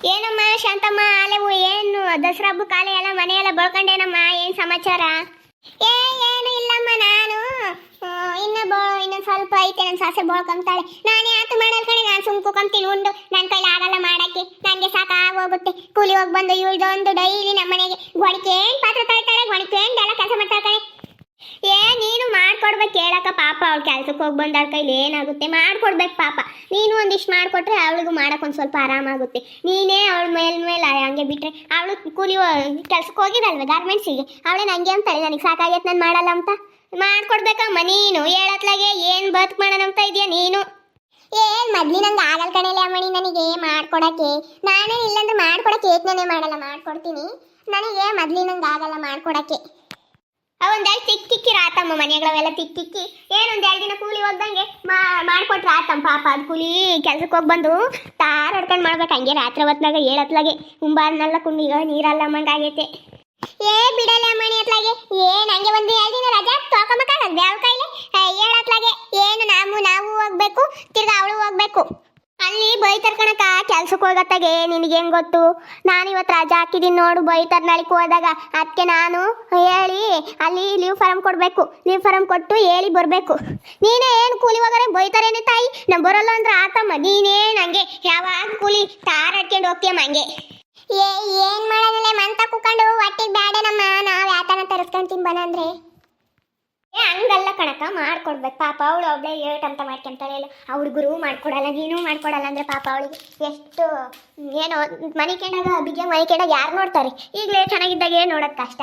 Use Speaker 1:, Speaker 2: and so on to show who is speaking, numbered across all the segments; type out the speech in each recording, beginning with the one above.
Speaker 1: ಏನಮ್ಮ ಶಾಂತಮ್ಮ ಅಲೆವು ಏನು? ದಸರಾ ಹಬ್ಬ ಕಾಲ ಎಲ್ಲ ಮನೆ ಎಲ್ಲ ಬಳ್ಕೊಂಡೇನಮ್ಮ, ಏನು ಸಮಾಚಾರ? ಏ, ಏನು ಇಲ್ಲಮ್ಮ ನಾನು. ಇನ್ನ ಬೋ ಇನ್ನೊಂದು ಸ್ವಲ್ಪ ಐತೆ ನನ್ನ ಸಾಸೆ ಬಳ್ಕೊಂತಾಳೆ ನಾನು ಆತು ಮಾಡಲ್ ಕಡೆ ನಾನು ಸುಮ್ ಕುಕೊಂತೀನಿ ಉಂಡು. ನನ್ನ ಕೈಲಿ ಆಗಲ್ಲ ಮಾಡಕ್ಕೆ. ನನಗೆ ಸಾಕಾಗೋಗುತ್ತೆ ಕೂಲಿ ಹೋಗಿ ಬಂದು, ಇವಳ್ದೊಂದು ಡೈಲಿ ನಮ್ಮ ಮನೆಗೆ ಏನು ಪಾತ್ರೆ ತೊಳಿತಾಳೆ ಗೊಣಿಕೇನ್ ಎಲ್ಲ ಕೆಲಸ ಮಾಡ್ತಾಳೆ ಕಣೆ ಏ ನೀನು ಮಾಡ್ಕೊಡ್ಬೇಕು ಕೇಳಕ್ಕ ಪಾಪ ಅವಳು ಕೆಲಸಕ್ಕೆ ಹೋಗಿ ಬಂದ ಕೈಲಿ ಏನಾಗುತ್ತೆ ಮಾಡ್ಕೊಡ್ಬೇಕು ಪಾಪ. ನೀನು ಒಂದಿಷ್ಟು ಮಾಡಿಕೊಟ್ರೆ ಅವಳಿಗೂ ಮಾಡಕ್ ಒಂದು ಸ್ವಲ್ಪ ಆರಾಮಾಗುತ್ತೆ ನೀನೇ ಅವಳ ಮೇಲೆ ಮೇಲೆ ಹಂಗೆ ಬಿಟ್ರೆ ಅವಳು ಕೂಲಿ ಕೆಲ್ಸಕ್ಕೆ ಹೋಗಿದಲ್ವ ಗಾರ್ಮೆಂಟ್ಸಿಗೆ ಅವಳೇ ನಂಗೆ ಅಂತಾಳೆ ನನಗೆ ಸಾಕಾಗೈತೆ ನಾನು ಮಾಡಲ್ಲ ಅಂತ? ಮಾಡ್ಕೊಡ್ಬೇಕಮ್ಮ ನೀನು. ಹೇಳತ್ಲಾಗೆ ಏನು ಬದುಕು ಮಾಡೋಣ ಅಂತ ಇದೆಯಾ ನೀನು? ಏನ್ ಮೊದ್ಲಿನಂಗೆ ಆಗಲ್ ಕಣಲೆ ಅಮ್ಮಣಿ ನನಗೆ ಮಾಡ್ಕೊಡಕ್ಕೆ. ನಾನೇ ಇಲ್ಲಂದ್ರೆ ಮಾಡ್ಕೊಡಕ್ಕೆ ಏತ್ನೇ ಮಾಡಲ್ಲ. ಮಾಡ್ಕೊಡ್ತೀನಿ. ನನಗೆ ಮೊದ್ಲಿನಂಗೆ ಆಗಲ್ಲ ಮಾಡ್ಕೊಡಕ್ಕೆ. ಅವೊಂದೆರಡು ತಿಕ್ಕಿ ತಿಕ್ಕಿ ರಾತಮ್ಮ ಮನೆಗಳವೆಲ್ಲ ತಿಕ್ಕಿ ತಿಕ್ಕಿ. ಏನೊಂದು ಎರಡು ದಿನ ಕೂಲಿ ಹೋಗ್ದಂಗೆ ಮಾಡ್ಕೊಟ್ರೆ ಆತಮ್ಮ ಪಾಪ. ಅದು ಕೂಲಿ ಕೆಲ್ಸಕ್ಕೆ ಹೋಗಿ ಬಂದು ತಾರ ಹೊಡ್ಕೊಂಡು ಮಾಡ್ಬೇಕು. ಹಂಗೆ ರಾತ್ರಿ ಹೊತ್ನಾಗ ಏಳತ್ಲಾಗೆ ಹುಂಬಾರ್ನೆಲ್ಲ ಕುಂಡಿಗ, ನೀರಲ್ಲ ಮಂಗಾಗೈತೆ ಏ ಬಿಡಲ್ಲ ಮಣಿ ಅತ್ಲಾಗೆ. ಏನ್ ಹಂಗೆ ಒಂದು ಎರಡು ದಿನ ರಜಾ ತಗೊಂಬಕ್ಕಾಗಲ್ಲ ಯಾವ ಕೈಲಿ ಹೇಳತ್ಲಾಗೆ ಏನು ನಾವು ನಾವು ಹೋಗ್ಬೇಕು, ತಿರ್ಗಾ ಅವಳು ಹೋಗ್ಬೇಕು. ಅಲ್ಲಿ ಬೈತಾರ ಕಣಕ ಕೆಲ್ಸಕ್ಕೆ ಹೋಗತ್ತಾಗೆ, ನಿನಗೆ ಹೆಂಗ್ ಗೊತ್ತು? ನಾನು ಇವತ್ತು ರಜಾ ಹಾಕಿದ್ದೀನಿ ನೋಡು, ಬೈತಾರ ನಾಳಿಗೆ ಹೋದಾಗ. ಅದಕ್ಕೆ ನಾನು ಹೇಳಿ, ಅಲ್ಲಿ ಲೀವ್ ಫಾರಮ್ ಕೊಡಬೇಕು. ಲೀವ್ ಫಾರಮ್ ಕೊಟ್ಟು ಹೇಳಿ ಬರಬೇಕು. ನೀನೇ ಏನು ಕೂಲಿ ಹೋಗಾರೆ, ಬೈತಾರೇನೆ ತಾಯಿ? ನಾನು ಬರಲ್ಲ ಅಂದ್ರೆ ಆತಮ್ಮ, ನೀನೇ ನಂಗೆ. ಯಾವಾಗ ಕೂಲಿ, ತಾರ ಹಡ್ಕೊಂಡು ಹೋಗ್ತೀಯಮ್ಮ ಹಂಗೆ ಏ, ಏನ್ ಮಾಡೋದಿಲ್ಲ ಮಂತ ಕುಕೊಂಡು ಹೊಟ್ಟಿಗೆ ಬ್ಯಾಡೇನಮ್ಮ. ನಾವು ಯಾತನ ತರಿಸ್ಕೊಂತೀನಿ ಬನಂದ್ರೆ ಏ, ಹಂಗಲ್ಲ ಕಣಕ ಮಾಡ್ಕೊಡ್ಬೇಕು ಪಾಪ ಅವಳು ಒಬ್ಳೆ ಏಟ್ ಅಂತ ಮಾಡ್ಕೊಂತಾಳೆ ಆ ಹುಡುಗರು ಮಾಡ್ಕೊಡಲ್ಲ, ನೀನು ಮಾಡ್ಕೊಡಲ್ಲ ಅಂದ್ರೆ ಪಾಪ ಅವಳಿಗೆ ಎಷ್ಟು, ಏನೋ, ಮನೆ ಕೆಂಡಾಗ ಬಿಗೆ ಮನೆ ಕೆಂಡಾಗ ಯಾರು ನೋಡ್ತಾರೆ? ಈಗಲೇ ಚೆನ್ನಾಗಿದ್ದಾಗ ಏನು ನೋಡೋದು ಕಷ್ಟ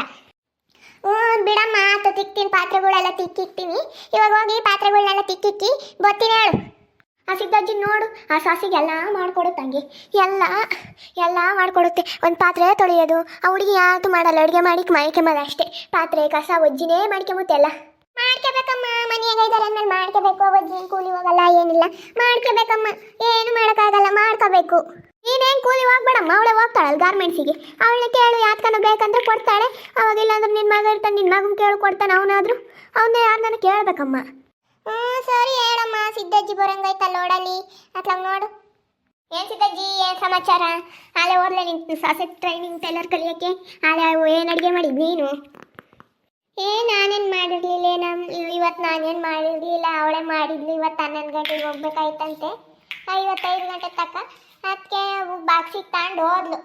Speaker 1: ಹ್ಞೂ, ಬಿಡಮ್ಮ, ಆತು ತಿಕ್ತೀನಿ, ಪಾತ್ರೆಗಳೆಲ್ಲ ತಿಕ್ಕಿಕ್ತೀನಿ. ಇವಾಗ ಹೋಗಿ ಪಾತ್ರೆಗಳನ್ನೆಲ್ಲ ತಿಕ್ಕಿಕ್ಕಿ, ಬರ್ತೀನಿ ಹೇಳು. ಆ ಸಿದ್ದಜ್ಜಿ ನೋಡು, ಆ ಸಾಸಿಗೆಲ್ಲ ತಂಗಿ ಎಲ್ಲ ಎಲ್ಲ ಮಾಡ್ಕೊಡುತ್ತೆ. ಒಂದು ಪಾತ್ರೆ ತೊಳೆಯೋದು, ಆ ಹುಡುಗಿ ಯಾವುದು ಮಾಡಲ್ಲ. ಅಡುಗೆ ಮಾಡಿ ಮಾಡ್ಕೊಂಬಲ್ಲ ಅಷ್ಟೇ. ಪಾತ್ರೆ, ಕಸ, ಒಜ್ಜಿನೇ ಮಾಡ್ಕೊಂಬತ್ತೆಲ್ಲ ಮಾಡ್ಕೋಬೇಕಮ್ಮ. ಮನೆಯಾಗ ಇದ್ದಾರೆ ಅಂದ್ಮೇಲೆ ಮಾಡ್ಕೋಬೇಕು. ಒಜ್ಜಿ ಕೂಲಿ ಹೋಗಲ್ಲ, ಏನಿಲ್ಲ. ಮಾಡ್ಕೋಬೇಕಮ್ಮ. ಏನು ಮಾಡೋಕ್ಕಾಗಲ್ಲ, ಮಾಡ್ಕೋಬೇಕು. ನೀನೇನು ಕೂಲಿ ಹೋಗ್ಬೇಡಮ್ಮ. ಅವಳೆ ಹೋಗ್ತಾಳಲ್ಲ ಗಾರ್ಮೆಂಟ್ಸಿಗೆ. ಅವಳನ್ನ ಕೇಳು, ಯಾತ್ಕನ ಬೇಕಂದ್ರೆ ಕೊಡ್ತಾಳೆ. ಅವಾಗ ಇಲ್ಲಾಂದ್ರೆ ನಿನ್ನ ಮಗ ಇರ್ತಾನೆ ನಿನ್ನ ಮಗನ ಕೇಳು ಕೊಡ್ತಾನೆ ಅವನಾದ್ರೂ. ಅವನ್ನ ಯಾರನ್ನ ಕೇಳಬೇಕಮ್ಮ. ಹ್ಞೂ ಸರಿ ಹೇಳಮ್ಮ. ಸಿದ್ದಜ್ಜಿ ಬರಂಗಾಯ್ತಲ್ಲ ನೋಡಲಿ. ಅತ್ಲಾಗ ನೋಡು. ಏನ್ ಸಿದ್ದಜ್ಜಿ, ಏನ್ ಸಮಾಚಾರ? ಆಲೆ ಓದ್ಲೆ ನಿಂತು ಸಾಸೆ ಟ್ರೈನಿಂಗ್ ಟೈಲರ್ ಕಲಿಯೋಕ್ಕೆ? ಆಲೆ ಏನು ಅಡುಗೆ ಮಾಡಿದ್ದು ನೀನು? ಏ, ನಾನೇನು ಮಾಡಿರ್ಲಿಲ್ಲ ನಮ್ ಇವತ್ತು ನಾನೇನು ಮಾಡಿರಲಿಲ್ಲ, ಅವಳೇ ಮಾಡಿದ್ಲು ಇವತ್ತು ಹನ್ನೊಂದು ಗಂಟೆಗೆ ಹೋಗ್ಬೇಕಾಯ್ತಂತೆ. ಐವತ್ತೈದು ಗಂಟೆ ತಕ್ಕ ಅದಕ್ಕೆ ಬಾಕ್ಸಿಗೆ ತಗೊಂಡು ಹೋದ್ಲು.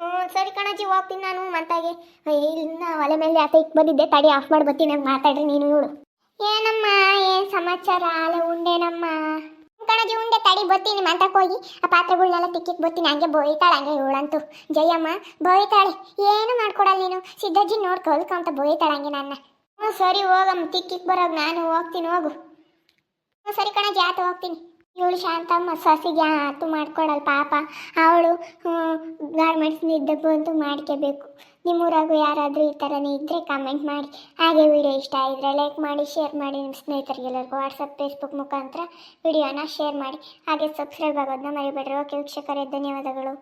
Speaker 1: ಹ್ಞೂ, ಸರಿ ಕಣಜ್ಜಿ, ಹೋಗ್ತೀನಿ ನಾನು ಮಂತಾಗೆ ಇಲ್ಲ ಒಲೆ ಮೇಲೆ ಆತ ಇಕ್ ಬಂದಿದ್ದೆ, ತಡಿ ಆಫ್ ಮಾಡಿ ನಂಗೆ ಮಾತಾಡ್ರಿ, ನೀನು ಇವಳು ಏನಮ್ಮ, ಏನ್ ಸಮಾಚಾರ? ಅಲ್ಲ ಉಂಡೇನಮ್ಮ? ಕಣಜಿ ಉಂಡೆ ತಡಿ, ಬರ್ತೀನಿ ಮಂತಕ್ಕೆ ಹೋಗಿ. ಆ ಪಾತ್ರಗಳನ್ನೆಲ್ಲ ತಿಕ್ಕಿಕ್ ಬರ್ತೀನಿ, ಹಂಗೆ ಬೋಯ್ತಾಳೆ, ಹಂಗೆ ಇವಳಂತೂ. ಜಯಮ್ಮ, ಬೋಯ್ತಾಳೆ, ಏನು ಮಾಡ್ಕೊಡಲ್ಲ ನೀನು? ಸಿದ್ದಜ್ಜಿ ನೋಡಿ ಕಲ್ಕಂತ ಬೋಯ್ತಾಳೆ ಹಂಗೆ ನನ್ನ. ಹ್ಞೂ ಸರಿ ಹೋಗಮ್ಮ, ತಿಕ್ಕಿಕ್ ಬರೋದು ನಾನು ಹೋಗ್ತೀನಿ, ಹೋಗು. ಹ್ಞೂ ಸರಿ ಕಣಜಿ ಜಾತ ಹೋಗ್ತೀನಿ. ಇವಳು ಶಾಂತಮ್ಮ ಸಸಿಗೆ ಆತು ಮಾಡ್ಕೊಡಲ್ಲ ಪಾಪ. ಅವಳು ಗಾರ್ಮೆಂಟ್ಸ್ ನಿದ್ದೆ ಬಂದು ಮಾಡ್ಕೋಬೇಕು. ನಿಮ್ಮೂರಾಗೂ ಯಾರಾದರೂ ಈ ಥರನೇ ಇದ್ದರೆ ಕಮೆಂಟ್ ಮಾಡಿ. ಹಾಗೆ ವಿಡಿಯೋ ಇಷ್ಟ ಆಗಿದ್ರೆ ಲೈಕ್ ಮಾಡಿ ಶೇರ್ ಮಾಡಿ. ನಿಮ್ಮ ಸ್ನೇಹಿತರಿಗೆಲ್ಲರಿಗೂ ವಾಟ್ಸಪ್ ಫೇಸ್ಬುಕ್ ಮುಖಾಂತರ ವಿಡಿಯೋನ ಶೇರ್ ಮಾಡಿ. ಹಾಗೆ ಸಬ್ಸ್ಕ್ರೈಬ್ ಆಗೋದನ್ನ ಮರಿಬೇಡ್ರಿ. ಓಕೆ ವೀಕ್ಷಕರೇ, ಧನ್ಯವಾದಗಳು.